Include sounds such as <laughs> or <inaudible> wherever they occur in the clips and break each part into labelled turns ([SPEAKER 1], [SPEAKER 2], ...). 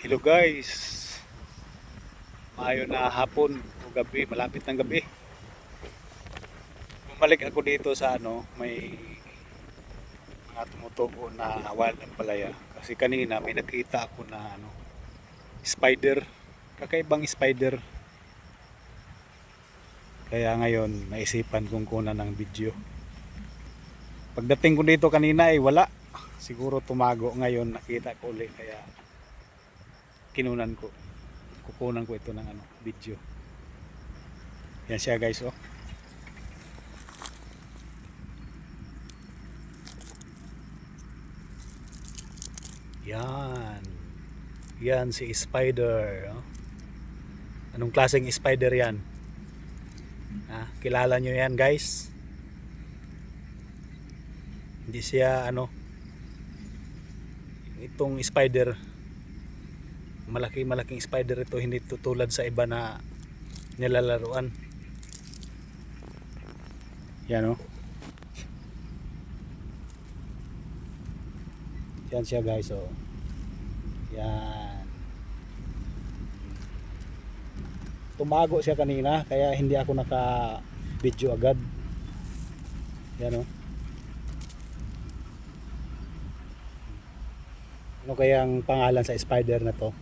[SPEAKER 1] Hello guys. Maayo na hapon o gabi, malapit ng gabi. Bumalik ako dito sa ano, may mga tumutubo na awal ng palaya. Kasi kanina may nakita ako na ano, spider. Kakaibang spider. Kaya ngayon, naisipan kong kunan ng video. Pagdating ko dito kanina ay wala. Siguro tumago ngayon nakita ko ulit kaya kinunan ko. Kukunan ko ito ng ano, video. Yan siya guys oh. Yan. Yan si spider. Oh. Anong klaseng spider yan? Ah, kilala nyo yan guys? Hindi siya ano itong spider malaki malaking spider ito hindi tutulad sa iba na nilalaruan. Yan o yan siya guys oh. Yan. Tumago siya kanina kaya hindi ako naka video agad. Yan o ano kayang pangalan sa spider na to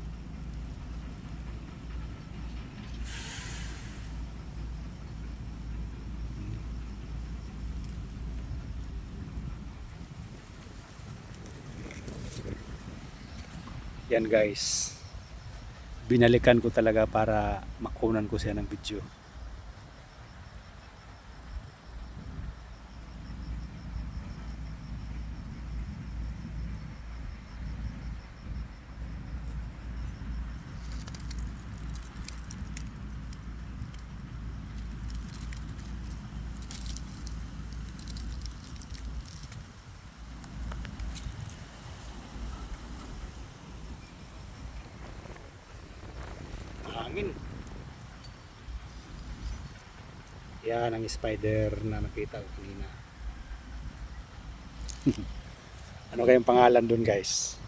[SPEAKER 1] yan guys. Binalikan ko talaga para makunan ko siya ng video hangin yan ang spider na nakita ko kanina. <laughs> Ano kayong pangalan dun guys?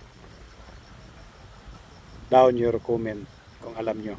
[SPEAKER 1] Down your comment kung alam nyo